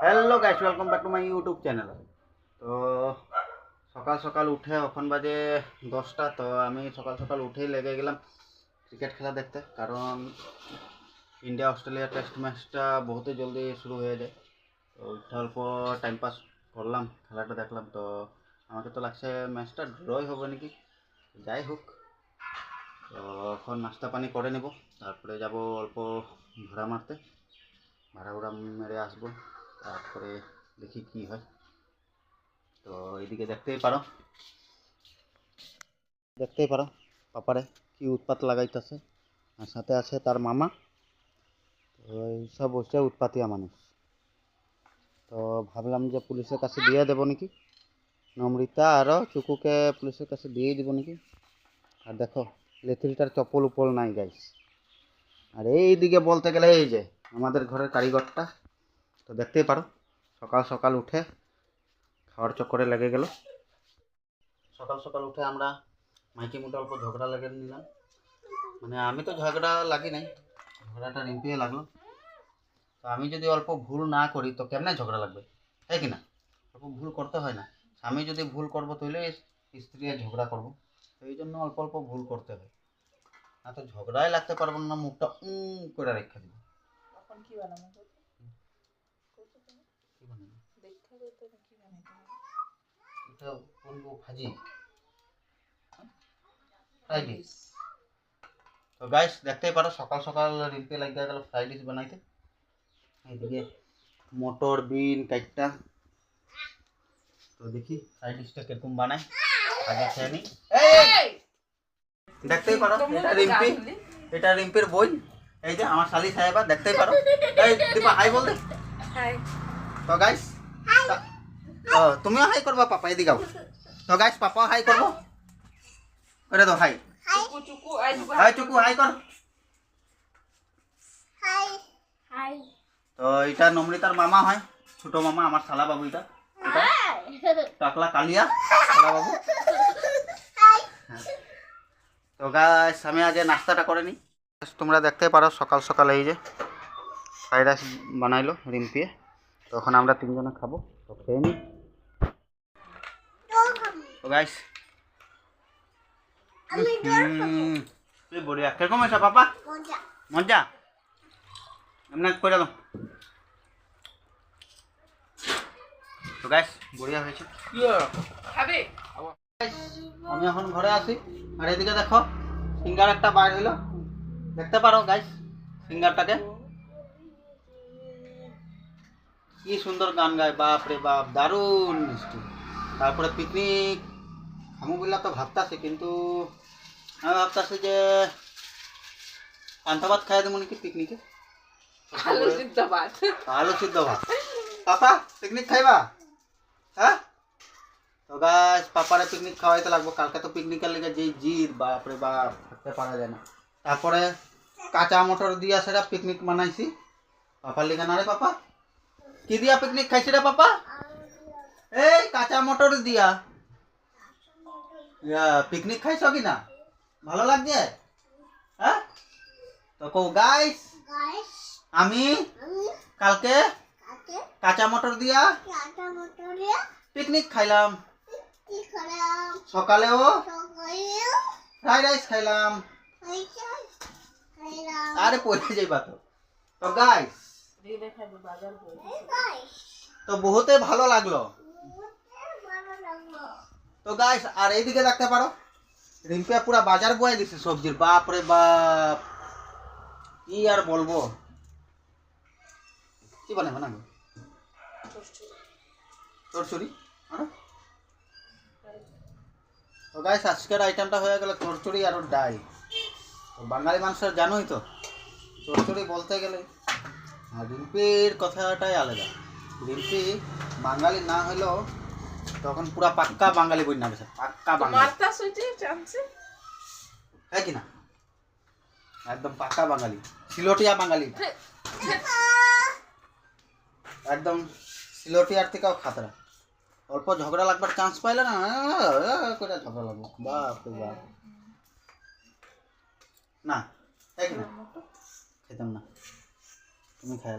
Hello guys welcome back to my YouTube channel তো সকাল সকাল উঠে এখন বাজে দশটা, তো আমি সকাল সকাল উঠেই লেগে গেলাম ক্রিকেট খেলা দেখতে, কারণ ইন্ডিয়া অস্ট্রেলিয়া টেস্ট ম্যাচটা বহুতই জলদি শুরু হয়ে যায়। তো উঠে অল্প টাইম পাস করলাম, খেলাটা দেখলাম, তো আমাকে তো লাগছে ম্যাচটা ড্রই হবে নাকি? যাই হোক, তো এখন নাস্তা পানি করে নেব, তারপরে যাব অল্প ভাড়া মারতে, ভাড়া উড়া মেরে আসব। তারপরে দেখি কি হয়। তো এদিকে দেখতেই পারো। দেখতেই পারো, পাপারে কি উৎপাত লাগাইতেছে। আর সাথে আছে তার মামা। তো এইসব হচ্ছে উৎপাতিয়া মানুষ। তো ভাবলাম যে পুলিশের কাছে দিয়ে দেবো নাকি? নম্রিতা আরও চুকুকে পুলিশের কাছে দিয়ে দিব নাকি? আর দেখো লেথিরিটার চপ্পল উপল নাই গাইস আর এইদিকে বলতে গেলে এই যে, আমাদের ঘরের কারিগরটা তো দেখতেই পারো, সকাল সকাল উঠে খাওয়ার চক্করে লেগে গেল। সকাল সকাল উঠে আমরা মাইকে মোটা অল্প ঝগড়া লেগে নিলাম। মানে আমি তো ঝগড়া লাগি নাই, ঝগড়াটা রিম্পিয়ে লাগল। তো আমি যদি অল্প ভুল না করি, তো কেমনে ঝগড়া লাগবে? তাই কি না? অল্প ভুল করতে হয় না। আমি যদি ভুল করব তাহলে স্ত্রী ঝগড়া করব। তো এই জন্য অল্প অল্প ভুল করতে হয়। না তো ঝগড়াই লাগতে পারব না, মুখটা উম করে রেখে দিব। কি বানাবো বলো? কইছো তুমি? কি বানাবো? দেখা যাইতো না কি বানাইতে হবে। এটা বলব ভাজি। ফ্রাইড রাইস তো গাইস দেখতেই পারো সকাল সকাল রিম্পে লাগিয়ে গেল ফ্রাইড রাইস বানাইতে। এইদিকে মটর বিন কাইটটা। তো দেখি ফ্রাইড রাইসটা কীরকম বানায় আগে খেয়ে নি। দেখতেই পারো এটা রিম্পি। এটা রিম্পির বই। এই যে আমার শালি সাহেবা দেখতেই পারো। এই দীপা হাই বল দে। হাই তো গাইস তুমিও হাই করবা পাপা এদিকে আও। তো গাইস পাপা হাই করব। করে দাও হাই। চুকু চুকু আই চুকু হাই চুকু হাই কর। তো এটা নমৃতার মামা হয় ছোট মামা আমার শালা বাবু এটা। এটা টাকলা কালিয়া শালা বাবু। হ্যাঁ। তো গাইস আমি আজ নাস্তাটা করে নিই। তোমরা দেখতে পারো সকাল সকাল এই যে ফ্রাইড রাইস বানাইলো রিম্পিয়ে তখন আমরা তিনজনে খাব। তো খেয়ে নিই। তো গাইস তুই বড়িয়া কীরকম হয়েছে পাপা? মজা। এমনি করে দাও। তো গাইস বড়িয়া হয়েছে। খাবে? Guys, আমি এখন ঘরে আসি আর এদিকে দেখো সিঙ্গার একটা বাইর হইল। দেখতে পারো গাইস সিঙ্গারটাকে। কি সুন্দর গান গায় বাপ রে বাপ দারুণ মিষ্টি। তারপরে পিকনিক আমুগুলা তো ভাবতাছি কিন্তু আমি ভাবতাছি যে পান্তা ভাত খাই দেবো নাকি পিকনিকে আলু সিদ্ধ ভাত। আলু সিদ্ধ ভাত। পাপা পিকনিক খাইবা? হ্যাঁ? তো গাছ পাপারে পিকনিক খাওয়াইতে লাগবো। কালকে তো পিকনিকের লেগে যেই জিদ বাপরে বাপ থাকতে পারা যায় না। তারপরে কাঁচা মটর দিয়া সেটা পিকনিক বানাইছি। পাপার লিখে না রে পাপা? কি দিয়া পিকনিক খাইছি রে পাপা? এই কাঁচা মটর দিয়া। পিকনিক খাইছ কি না ভালো লাগছে? হ্যাঁ? তো কৌ গাইস আমি কালকে কাঁচা মটর দিয়া পিকনিক খাইলাম। সকালেও ফ্রাইড রাইস খাইলাম। আরে পড়ে যাইবা তো। তো গাইস তো বহুতে ভালো লাগল। তো গাইস আর এইদিকে দেখতে পারো রিম্পিয়া পুরো বাজার বয়ে দিছে সবজির। বাপ রে বাপ! কি আর বলব? কি বানাবো না তোর চুরি তো গাইস আজকের আইটেমটা হয়ে গেল চড়চড়ি আর ডাই। তো বাঙালি মানুষের জানোই তো চড়চড়ি বলতে গেলে। রিম্পির কথাটাই আলাদা। রিম্পি বাঙালি না হলেও তখন পুরা পাক্কা বাঙালি বই না গেছে পাক্কা বাঙালি। মারতা চান্সে হ্যাঁ কি না? একদম পাক্কা বাঙালি সিলোটিয়া বাঙালি। একদম সিলোটিয়ার থেকেও খাতরা। অল্প ঝগড়া লাগবার চান্স পাইলে না করে ঝগড়া লাগবো। বাপ রে বাপ। না তাই কি না? খেতাম না। তুমি খাই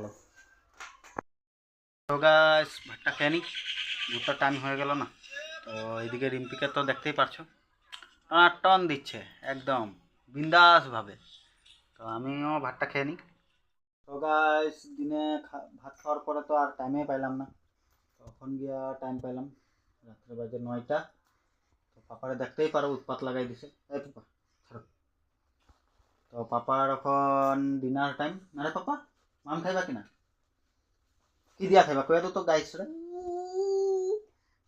তো গাছ ভাতটা খেয়ে নিই দুটো টাইম হয়ে গেল না। তো এইদিকে রিম্পিকে তো দেখতেই পারছ। টানা টন দিচ্ছে, একদম। বিন্দাসভাবে। তো আমিও ভাতটা খেয়ে নিই তো গাছ দিনে ভাত খাওয়ার পরে তো আর টাইমে পাইলাম না। তখন গিয়া টাইম পাইলাম। রাত্রে বাজে নয়টা। তো পাপারে দেখতেই পারো, উৎপাত লাগাই দিছে। পাপা তো পাপার এখন ডিনার টাইম না রে পাপা, মাম খাইবা কিনা? কি দিয়া খাইবা কয়ে তো তো গাইছ রে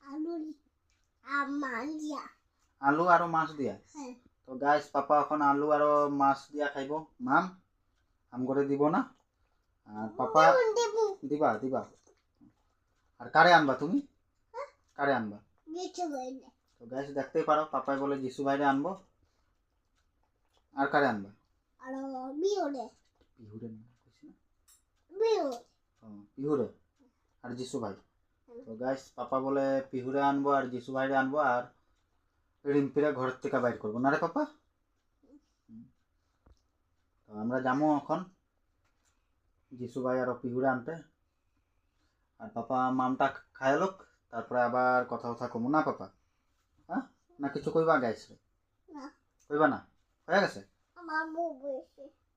আলু আমার দিয়া আলু আৰু মাছ দিয়া তো গাইছ পাপা এখন আলু আৰু মাছ দিয়া খাইব মাম আম করে দিব না আর পাপা দিবা দিবা আর কারে আনবা তুমি কারে আনবা তো গাইছ দেখতেই পারো পাপাই বলে যিশু ভাইরে আনব আর কারে আনবা আর বিওরে পিহুরে না ও, পিহুরে আর যিশু ভাই তো গাইস পাপা বলে পিহুরে আনব আর যিশু ভাইরে আনব আর রিম্পিরে ঘর থেকে বাইর করব না রে পাপা। তো আমরা যাব এখন। যিশু ভাই আর পিহুরে আনতে। আর পাপা মামটা খায়ালোক তারপরে আবার কথা কথা কমু। না পাপা? হ্যাঁ না কিছু কইবা গাইস রে। কইবা না? হয়ে গেছে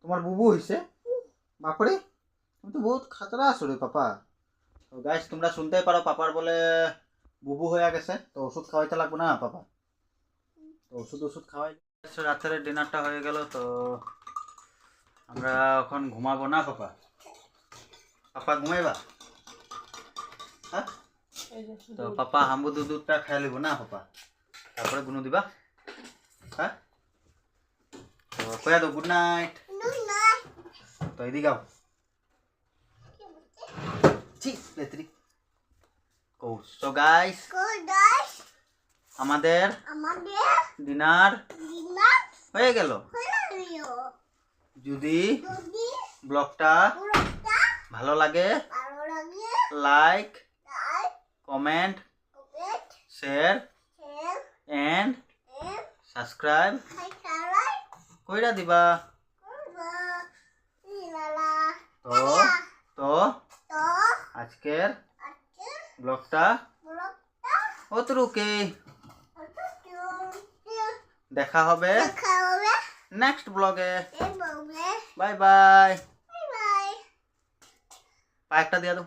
তোমার বুবু হইছে বাপরে তুমি তো বহুত খাতরা আছো রে পাপা। তো গাইস তোমরা শুনতেই পারো পাপার বলে বুবু হয়ে গেছে। তো ওষুধ খাওয়াইতে লাগবে না পাপা। তো ওষুধ ওষুধ খাওয়াই রাতের ডিনারটা হয়ে গেল তো আমরা এখন ঘুমাবো না পাপা। পাপা ঘুমাইবা? হ্যাঁ তো পাপা হাম্বু দুধটা খাই লিব না পাপা। তারপরে গুনো দিবা। হ্যাঁ তো কয়া দো গুড নাইট তো এদিকে ছি লেত্রি সো গাইস কোদাস আমাদের আমাদের ডিনার দিনা হয়ে গেল। যদি ব্লগটা ভালো লাগে like comment share and subscribe কইরা দিবা। তো তো আজকের আজকে ব্লগটা পুরোটা অতরুকে অটো দেখা হবে দেখা হবে নেক্সট ব্লগে। এই বলে বাই বাই। Bye bye. পায়েকটা দিয়ে দাও।